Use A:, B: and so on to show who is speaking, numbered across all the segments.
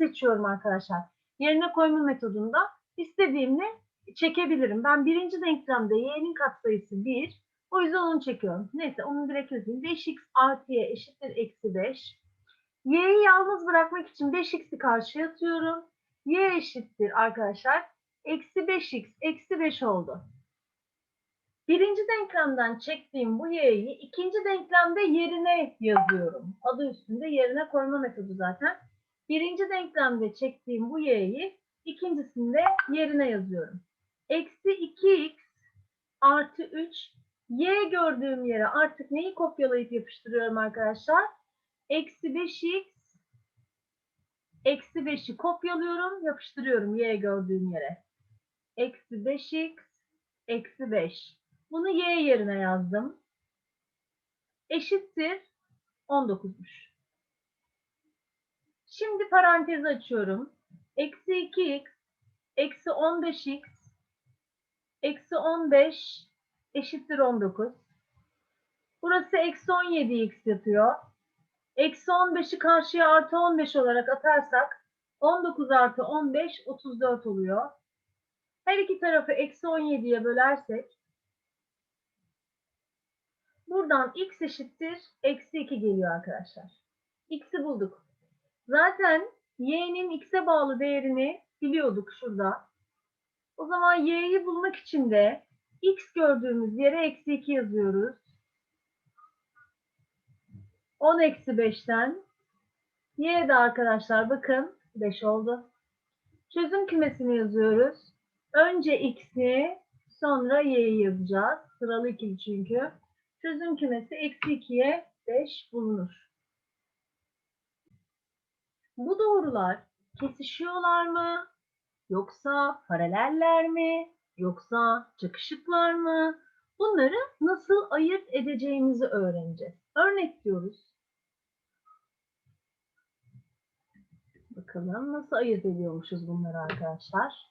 A: seçiyorum arkadaşlar. Yerine koyma metodunda istediğimle çekebilirim. Ben birinci denklemde y'nin katsayısı 1. O yüzden onu çekiyorum. Neyse onu direkt yazayım. 5x artı y eşittir eksi 5. Y'yi yalnız bırakmak için 5x'i karşıya atıyorum. Y eşittir arkadaşlar. Eksi 5x eksi 5 oldu. Birinci denklemden çektiğim bu y'yi ikinci denklemde yerine yazıyorum. Adı üstünde yerine koyma metodu zaten. Birinci denklemde çektiğim bu y'yi ikincisinde yerine yazıyorum. Eksi 2x artı 3 y gördüğüm yere artık neyi kopyalayıp yapıştırıyorum arkadaşlar? Eksi 5x eksi 5'i kopyalıyorum yapıştırıyorum y gördüğüm yere. Eksi 5x eksi 5. Bunu y yerine yazdım. Eşittir 19'muş. Şimdi parantez açıyorum. Eksi 2x eksi 15x eksi 15 eşittir 19. Burası eksi 17x yapıyor. Eksi 15'i karşıya artı 15 olarak atarsak 19 artı 15 34 oluyor. Her iki tarafı eksi 17'ye bölersek buradan x eşittir eksi 2 geliyor arkadaşlar. X'i bulduk. Zaten y'nin x'e bağlı değerini biliyorduk şurada. O zaman y'yi bulmak için de x gördüğümüz yere eksi 2 yazıyoruz. 10 eksi 5'ten y de arkadaşlar bakın 5 oldu. Çözüm kümesini yazıyoruz. Önce x'i sonra y'yi yazacağız. Sıralı ikili çünkü. Çözüm kümesi eksi 2'ye 5 bulunur. Bu doğrular kesişiyorlar mı? Yoksa paraleller mi? Yoksa çakışıklar mı? Bunları nasıl ayırt edeceğimizi öğreneceğiz. Örnek diyoruz. Bakalım nasıl ayırt ediyormuşuz bunları arkadaşlar.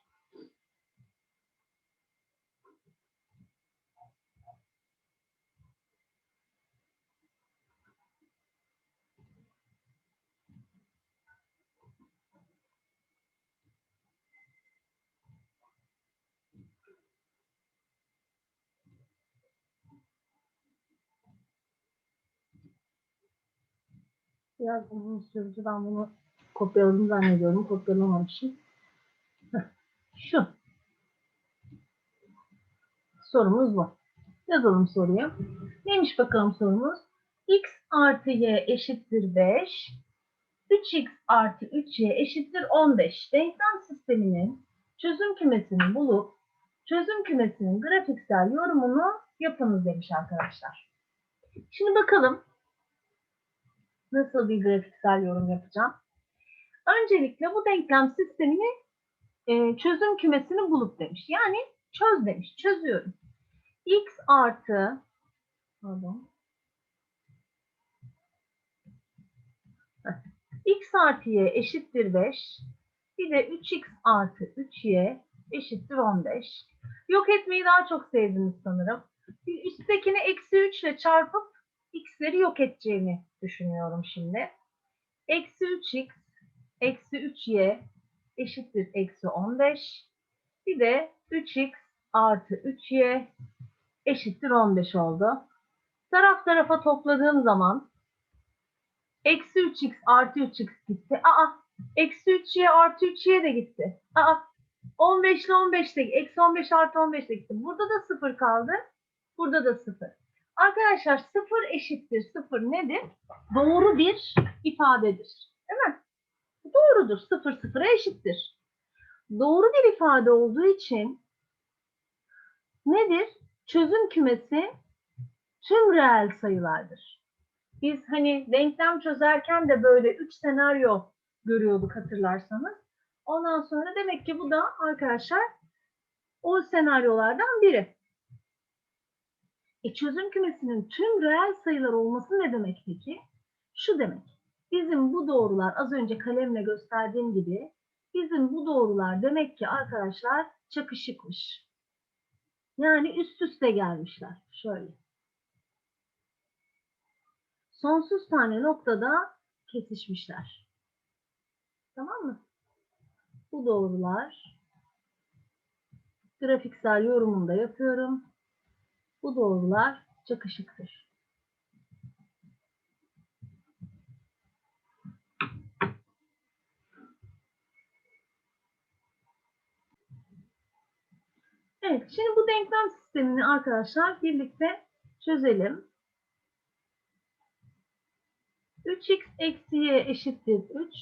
A: Biraz uzun sürdü. Ben bunu kopyaladım zannediyorum. Kopyalamamışım. Şu. Sorumuz bu. Yazalım soruyu. Neymiş bakalım sorumuz? x artı y eşittir 5. 3x artı 3y eşittir 15. Denklem sisteminin çözüm kümesini bulup çözüm kümesinin grafiksel yorumunu yapınız demiş arkadaşlar. Şimdi bakalım nasıl bir grafiksel yorum yapacağım. Öncelikle bu denklem sistemini e, çözüm kümesini bulup demiş. Yani çöz demiş. Çözüyorum. x artı pardon. X artı y eşittir 5. Bir de 3x artı 3y eşittir 15. Yok etmeyi daha çok sevdiniz sanırım. Üsttekini eksi 3 ile çarpıp x'leri yok edeceğini düşünüyorum şimdi. Eksi 3x eksi 3y eşittir eksi 15. Bir de 3x artı 3y eşittir 15 oldu. Taraf tarafa topladığım zaman eksi 3x artı 3x gitti. Aa eksi 3y artı 3y de gitti. Aa 15 ile 15 de eksi 15 artı 15 de gitti. Burada da 0 kaldı. Burada da 0. Arkadaşlar 0 eşittir 0 nedir? Doğru bir ifadedir. Değil mi? Doğrudur. 0 sıfıra eşittir. Doğru bir ifade olduğu için nedir? Çözüm kümesi tüm reel sayılardır. Biz hani denklem çözerken de böyle 3 senaryo görüyorduk hatırlarsanız. Ondan sonra demek ki bu da arkadaşlar o senaryolardan biri. E çözüm kümesinin tüm reel sayılar olması ne demek peki? Şu demek. Bizim bu doğrular az önce kalemle gösterdiğim gibi bizim bu doğrular demek ki arkadaşlar çakışıkmış. Yani üst üste gelmişler. Şöyle. Sonsuz tane noktada kesişmişler. Tamam mı? Bu doğrular grafiksel yorumunda yapıyorum. Bu doğrular çakışıktır. Evet, şimdi bu denklem sistemini arkadaşlar birlikte çözelim. 3x eksi y eşittir 3.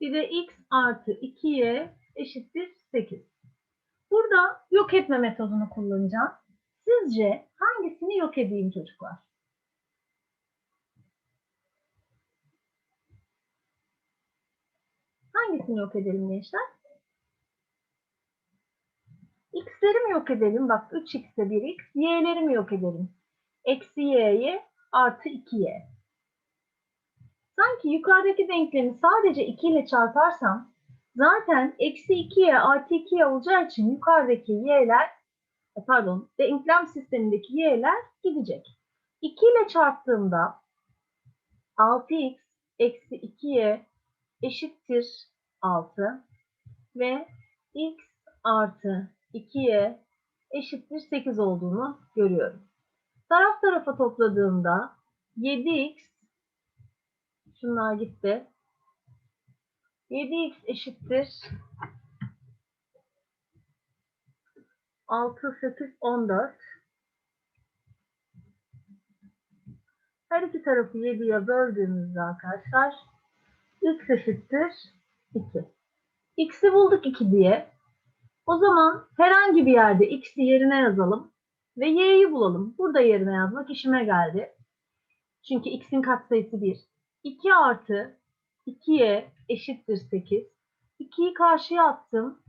A: Bir de x artı 2y eşittir 8. Burada yok etme metodunu kullanacağım. Sizce hangisini yok edeyim çocuklar? Hangisini yok edelim gençler? X'leri mi yok edelim? Bak 3x'e 1x. Y'leri mi yok edelim? Eksi y'ye artı 2y. Sanki yukarıdaki denklemi sadece 2 ile çarparsam zaten eksi 2y artı 2y olacağı için yukarıdaki y'ler pardon denklem sistemindeki y'ler gidecek. 2 ile çarptığımda 6x eksi 2y eşittir 6 ve x artı 2y eşittir 8 olduğunu görüyorum. Taraf tarafa topladığımda 7x şunlar gitti. 7x eşittir 6, 8, 14. Her iki tarafı 7'ye böldüğümüzde arkadaşlar x eşittir 2. x'i bulduk 2 diye. O zaman herhangi bir yerde x'i yerine yazalım ve y'yi bulalım. Burada yerine yazmak işime geldi. Çünkü x'in katsayısı 1. 2 artı 2y eşittir 8. 2'yi karşıya attım.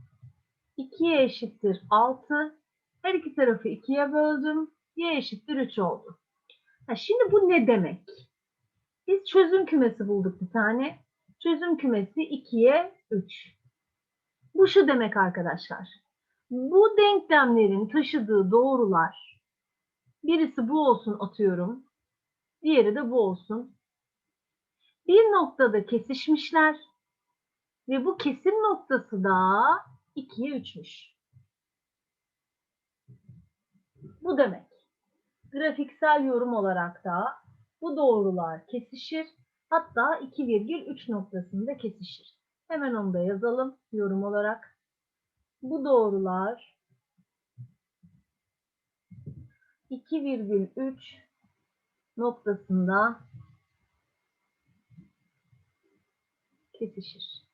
A: 2y eşittir 6. Her iki tarafı 2'ye böldüm. y eşittir 3 oldu. Ha, şimdi bu ne demek? Biz çözüm kümesi bulduk bir tane. Çözüm kümesi 2'ye 3. Bu şu demek arkadaşlar. Bu denklemlerin taşıdığı doğrular birisi bu olsun atıyorum. Diğeri de bu olsun. Bir noktada kesişmişler ve bu kesim noktası da 2'ye 3'müş. Bu demek. Grafiksel yorum olarak da bu doğrular kesişir. Hatta 2,3 noktasında kesişir. Hemen onu da yazalım yorum olarak. Bu doğrular 2,3 noktasında kesişir.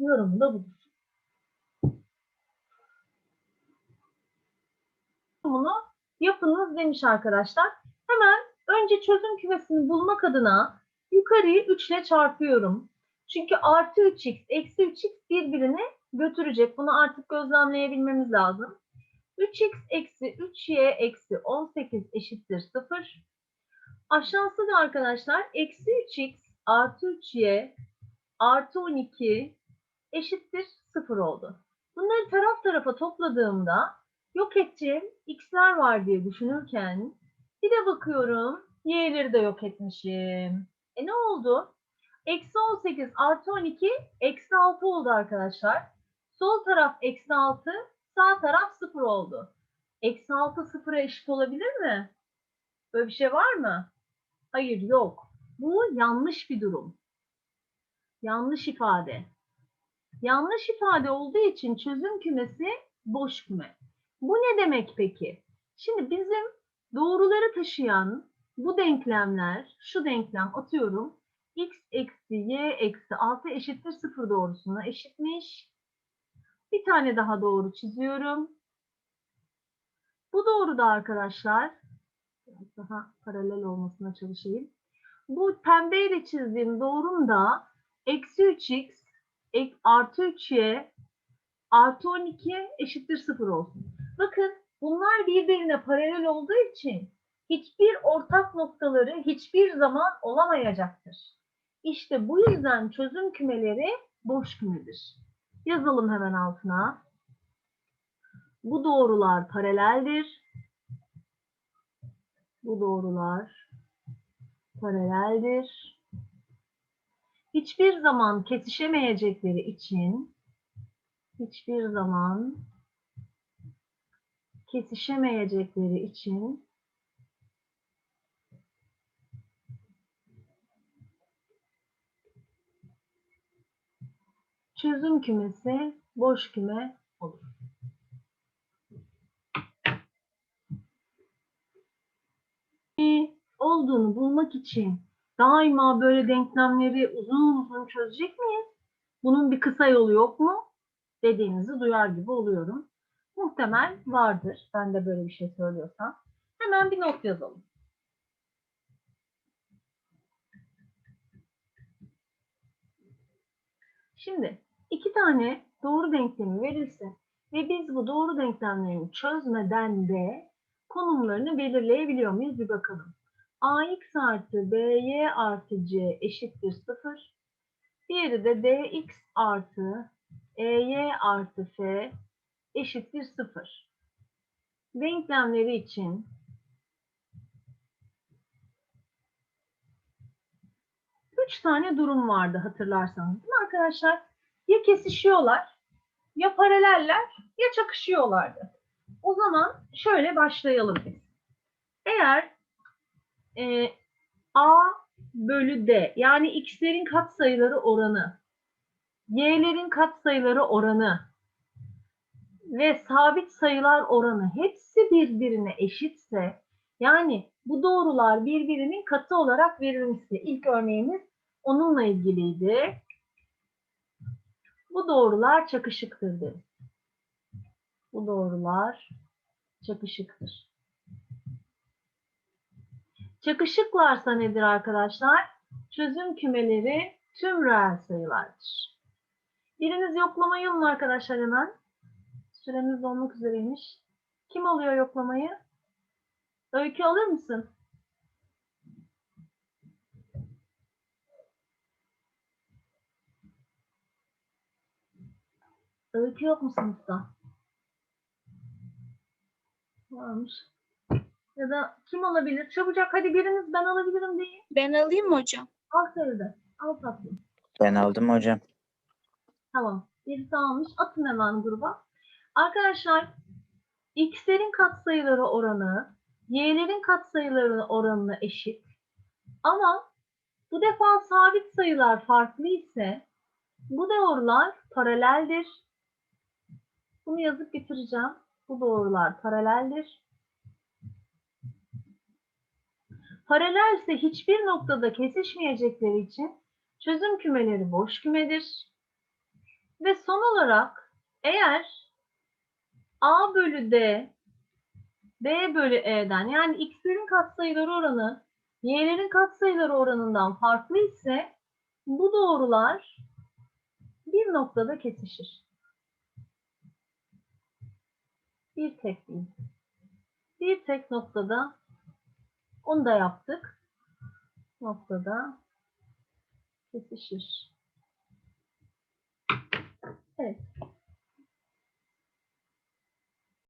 A: Yorumu da budur. Bunu yapınız demiş arkadaşlar. Hemen önce çözüm kümesini bulmak adına yukarıyı 3 ile çarpıyorum. Çünkü artı 3x, eksi 3x birbirini götürecek. Bunu artık gözlemleyebilmemiz lazım. 3x eksi 3y eksi 18 eşittir 0. Aşağısı da arkadaşlar eksi 3x artı 3y artı 12 eşittir 0 oldu. Bunları taraf tarafa topladığımda yok edeceğim x'ler var diye düşünürken bir de bakıyorum y'leri de yok etmişim. E ne oldu? Eksi 18 artı 12 eksi 6 oldu arkadaşlar. Sol taraf eksi 6 sağ taraf 0 oldu. Eksi 6 sıfıra eşit olabilir mi? Böyle bir şey var mı? Hayır yok. Bu yanlış bir durum. Yanlış ifade. Yanlış ifade olduğu için çözüm kümesi boş küme. Bu ne demek peki? Şimdi bizim doğruları taşıyan bu denklemler, şu denklem atıyorum x eksi y eksi 6 eşittir 0 doğrusuna eşitmiş. Bir tane daha doğru çiziyorum. Bu doğruda arkadaşlar, biraz daha paralel olmasına çalışayım. Bu pembeyle çizdiğim doğrum da eksi 3x ek, artı 3y artı 12 eşittir 0 olsun. Bakın bunlar birbirine paralel olduğu için hiçbir ortak noktaları hiçbir zaman olamayacaktır. İşte bu yüzden çözüm kümeleri boş kümedir. Yazalım hemen altına. Bu doğrular paraleldir. Bu doğrular paraleldir. Hiçbir zaman kesişemeyecekleri için hiçbir zaman kesişemeyecekleri için çözüm kümesi boş küme olur. Olduğunu bulmak için daima böyle denklemleri uzun uzun çözecek miyiz? Bunun bir kısa yolu yok mu? Dediğinizi duyar gibi oluyorum. Muhtemel vardır. Ben de böyle bir şey söylüyorsam. Hemen bir not yazalım. Şimdi iki tane doğru denklemi verilse ve biz bu doğru denklemlerini çözmeden de konumlarını belirleyebiliyor muyuz bir bakalım. Ax artı by artı c eşittir 0. Diğeri de dx artı ey artı f eşittir 0. Denklemleri için üç tane durum vardı hatırlarsanız. Değil mi arkadaşlar? Ya kesişiyorlar, ya paraleller, ya çakışıyorlardı. O zaman şöyle başlayalım. Eğer e, a bölü d yani x'lerin katsayıları oranı, y'lerin katsayıları oranı ve sabit sayılar oranı hepsi birbirine eşitse yani bu doğrular birbirinin katı olarak verilmişse ilk örneğimiz onunla ilgiliydi. Bu doğrular çakışıktır deriz. Bu doğrular çakışıktır. Çakışıklarsa nedir arkadaşlar? Çözüm kümeleri tüm reel sayılardır. Biriniz yoklamayı mı arkadaşlar hemen? Süremiz olmak üzereymiş. Kim alıyor yoklamayı? Öykü alır mısın? Öykü yok mu sınıfta? Varmış. Ya da kim alabilir? Çabucak hadi biriniz ben alabilirim deyin.
B: Ben alayım mı hocam?
A: Al Feride. Al tatlım.
C: Ben aldım hocam.
A: Tamam. Birisi almış. Atın hemen gruba. Arkadaşlar x'lerin katsayıları oranı y'lerin katsayıları oranına eşit. Ama bu defa sabit sayılar farklı ise bu doğrular paraleldir. Bunu yazıp bitireceğim. Bu doğrular paraleldir. Paralelse hiçbir noktada kesişmeyecekleri için çözüm kümeleri boş kümedir. Ve son olarak eğer A bölü D B bölü E'den yani x'lerin katsayıları oranı y'lerin katsayıları oranından farklı ise bu doğrular bir noktada kesişir. Bir tek değil. Bir tek noktada onu da yaptık. Noktada kesişir. Evet.